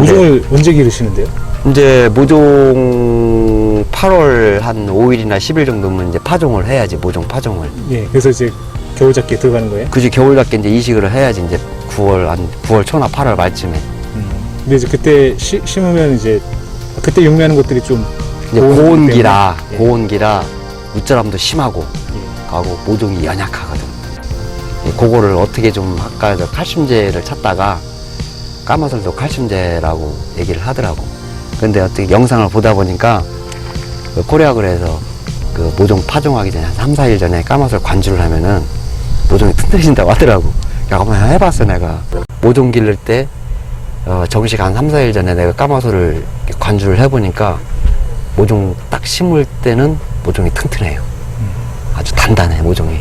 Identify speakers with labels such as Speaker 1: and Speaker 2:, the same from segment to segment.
Speaker 1: 모종을 언제 기르시는데요?
Speaker 2: 이제 모종 8월 한 5일이나 10일 정도면 이제 파종을 해야지 모종 파종을.
Speaker 1: 예, 그래서 이제 겨울 작기에 들어가는 거예요.
Speaker 2: 그지 겨울답게 이제 이식을 해야지 이제 9월 한 9월 초나 8월 말쯤에
Speaker 1: 음. 근데 이제 그때 시, 심으면 이제 그때 용매하는 것들이 좀
Speaker 2: 이제
Speaker 1: 고온이기
Speaker 2: 고온기라
Speaker 1: 때문에. 예.
Speaker 2: 고온기라 무자람도 심하고
Speaker 1: 예.
Speaker 2: 하고 모종이 연약하거든. 예, 그거를 어떻게 좀 아까 저 칼슘제를 찾다가 까마들도 칼슘제라고 얘기를 하더라고. 근데 어떻게 영상을 보다 보니까 그 코리아 그래서 그 모종 파종하기 전에 한 3, 4일 전에 까마술 관주를 하면은 모종이 튼튼해진다고 하더라고. 야, 한번 해봤어, 내가. 모종 기를 때, 어, 정식 한 3, 4일 전에 내가 이렇게 관주를 해보니까 모종 딱 심을 때는 모종이 튼튼해요. 아주 단단해, 모종이.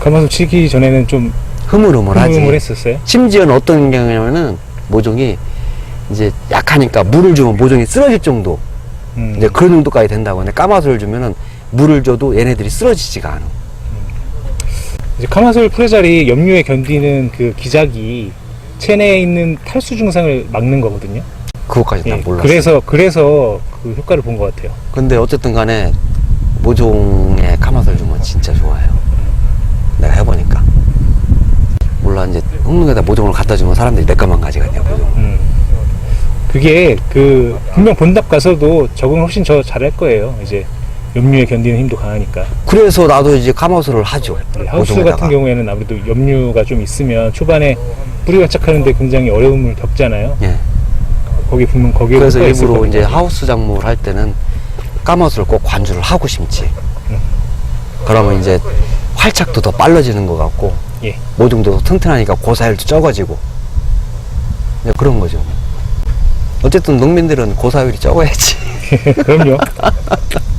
Speaker 1: 가마솥 치기 전에는 좀
Speaker 2: 흐물흐물하지.
Speaker 1: 흐물흐물했었어요.
Speaker 2: 심지어는 어떤 경우냐면은 모종이 이제 약하니까 물을 주면 모종이 쓰러질 정도.
Speaker 1: 음.
Speaker 2: 이제 그런 정도까지 된다고. 근데 까마술을 주면은 물을 줘도 얘네들이 쓰러지지가 않아.
Speaker 1: 이제 카마솔 프레자리 염류에 견디는 그 기작이 체내에 있는 탈수 증상을 막는 거거든요.
Speaker 2: 그것까지
Speaker 1: 예,
Speaker 2: 난 몰랐어.
Speaker 1: 그래서 그래서 그 효과를 본 것 같아요.
Speaker 2: 근데 어쨌든 간에 모종에 카마술 주면 진짜 좋아요. 내가 해보니까. 몰라, 이제 흙문에다 모종을 갖다 주면 사람들이 내 것만 가져가냐, 모종.
Speaker 1: 음. 그게 그 분명 본답 가서도 적응 훨씬 저 잘할 거예요. 이제 염류에 견디는 힘도 강하니까.
Speaker 2: 그래서 나도 이제 카마술을 하죠.
Speaker 1: 네, 하우스
Speaker 2: 모종에다가.
Speaker 1: 같은 경우에는 아무래도 염류가 좀 있으면 초반에 뿌리가 착하는데 굉장히 어려움을 겪잖아요.
Speaker 2: 예.
Speaker 1: 거기 분명 거기에
Speaker 2: 그래서
Speaker 1: 효과가 있을
Speaker 2: 일부러 이제. 하우스 작물을 할 때는 까마술을 꼭 관주를 하고 심지.
Speaker 1: 음.
Speaker 2: 그러면 이제 활착도 더 빨라지는 것 같고
Speaker 1: 예.
Speaker 2: 모종도 더 튼튼하니까 고사율도 적어지고 이제 그런 거죠. 어쨌든 농민들은 고사율이 적어야지.
Speaker 1: 그럼요.